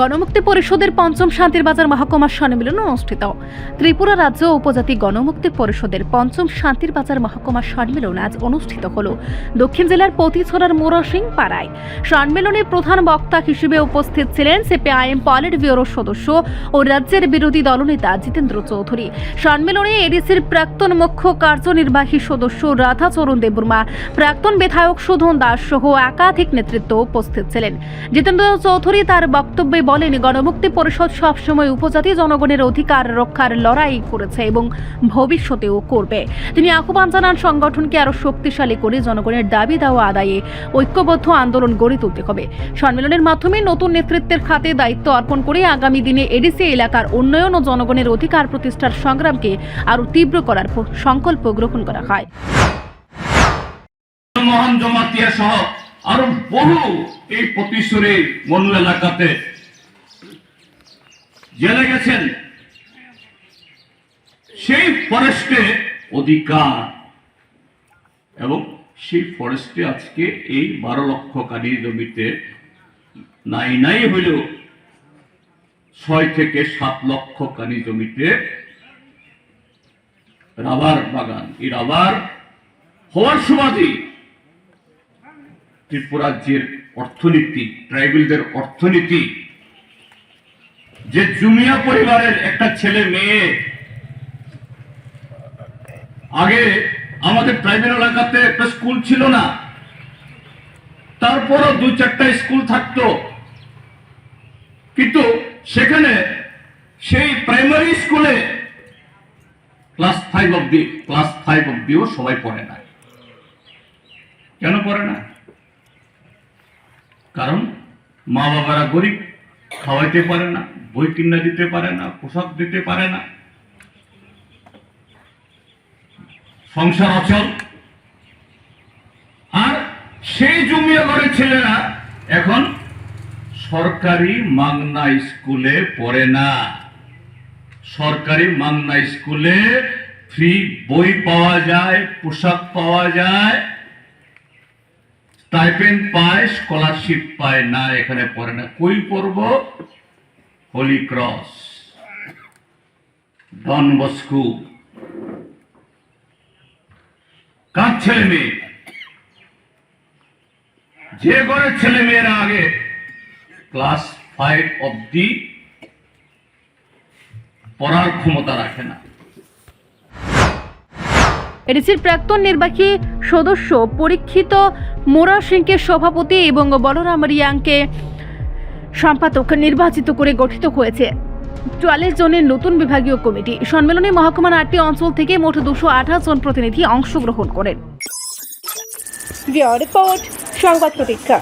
গণমুক্তি পরিষদের পঞ্চম শান্তির বাজার মহকুমা সম্মেলন অনুষ্ঠিত। ত্রিপুরা রাজ্য উপজাতি গণমুক্তি পরিষদের পঞ্চম শান্তির বাজার মহকুমা সম্মেলন আজ অনুষ্ঠিত হল। দক্ষিণ জেলার পতিছড়ার মোরাসিং পাড়ায়। সম্মেলনে প্রধান বক্তা হিসেবে উপস্থিত ছিলেন সিপিআইএম পলিট ব্যুরোর সদস্য ও রাজ্যের বিরোধী দলনেতা জিতেন্দ্র চৌধুরী। সম্মেলনে এডিসির প্রাক্তন মুখ্য কার্যনির্বাহী সদস্য রাধাচরণ দেববর্মা, প্রাক্তন বিধায়ক সুধন দাস সহ একাধিক নেতৃত্ব উপস্থিত ছিলেন। জিতেন্দ্র চৌধুরী তার বক্তব্যে বলেন, গণমুক্তি পরিষদ সবসময় উপজাতি জনগণের অধিকার রক্ষার লড়াই করেছে এবং ভবিষ্যতেও করবে। তিনি আহ্বান জানান, সংগঠনকে আরও শক্তিশালী করে জনগণের দাবি দেওয়া আদায়ে ঐক্যবদ্ধ আন্দোলন গড়ে তুলতে হবে। সম্মেলনের মাধ্যমে নতুন নেতৃত্বের খাতে দায়িত্ব অর্পণ করে আগামী দিনে এডিসি এলাকার উন্নয়ন ও জনগণের অধিকার প্রতিষ্ঠার সংগ্রামকে আরও তীব্র করার সংকল্প গ্রহণ করা হয়। মহান জমাতিয়া সহ আরও বহু এই প্রতিশ্বরী মনু এলাকাতে জেলে গেছেন। সেই ফরেস্টে অধিকার। এবং সেই ফরেস্টে আজকে এই বারো লক্ষ কানি জমিতে নাই নাই হইলেও ছয় থেকে সাত লক্ষ কানি জমিতে রাবার বাগান। এই রাবার হওয়ার সুবাদী ত্রিপুরা রাজ্যের অর্থনীতি ট্রাইবেলদের অর্থনীতি যে জুমিয়া পরিবারের একটা ছেলে মেয়ে, আগে আমাদের ট্রাইবেল এলাকাতে একটা স্কুল ছিল না, তারপরও দু চারটা স্কুল থাকতো। কিন্তু সেখানে সেই প্রাইমারি স্কুলে ক্লাস ফাইভ অব্দি ক্লাস ফাইভ অব্দিও সবাই পড়ে না। কেন পড়ে না? কারণ মা বাবারা গরিব। খাওয়াইতে পারে না, বই কিনা দিতে পারে না, পোশাক দিতে পারে না। সংসার অচল। আর সেই জমিয়া ঘরের ছেলেরা এখন সরকারি মাগনা স্কুলে পড়ে না। সরকারি মাগনা স্কুলে ফ্রি বই পাওয়া যায়, পোশাক পাওয়া যায়। স্টাইপেন্ড পায়, স্কলারশিপ পায়, না এখানে পড়ে না। কই পড়ব? হোলি ক্রস। ডন বস্কু। কার ছেলে মেয়ে? যে ঘরের ছেলে মেয়েরা আগে, ক্লাস ফাইভ অব্দি পড়ার ক্ষমতা রাখে না। এডিসির প্রাক্তন নির্বাহী সদস্য পরীক্ষিত মোরা সিংকে সভাপতি এবং বলরাম রিয়াংকে সম্পাদক নির্বাচিত করে গঠিত হয়েছে। চুয়াল্লিশ জনের নতুন বিভাগীয় কমিটি। সম্মেলনে মহকুমার আটটি অঞ্চল থেকে মোট দুশো আঠাশ জন প্রতিনিধি অংশগ্রহণ করেন। রিপোর্ট, সংবাদ প্রতীক্ষা।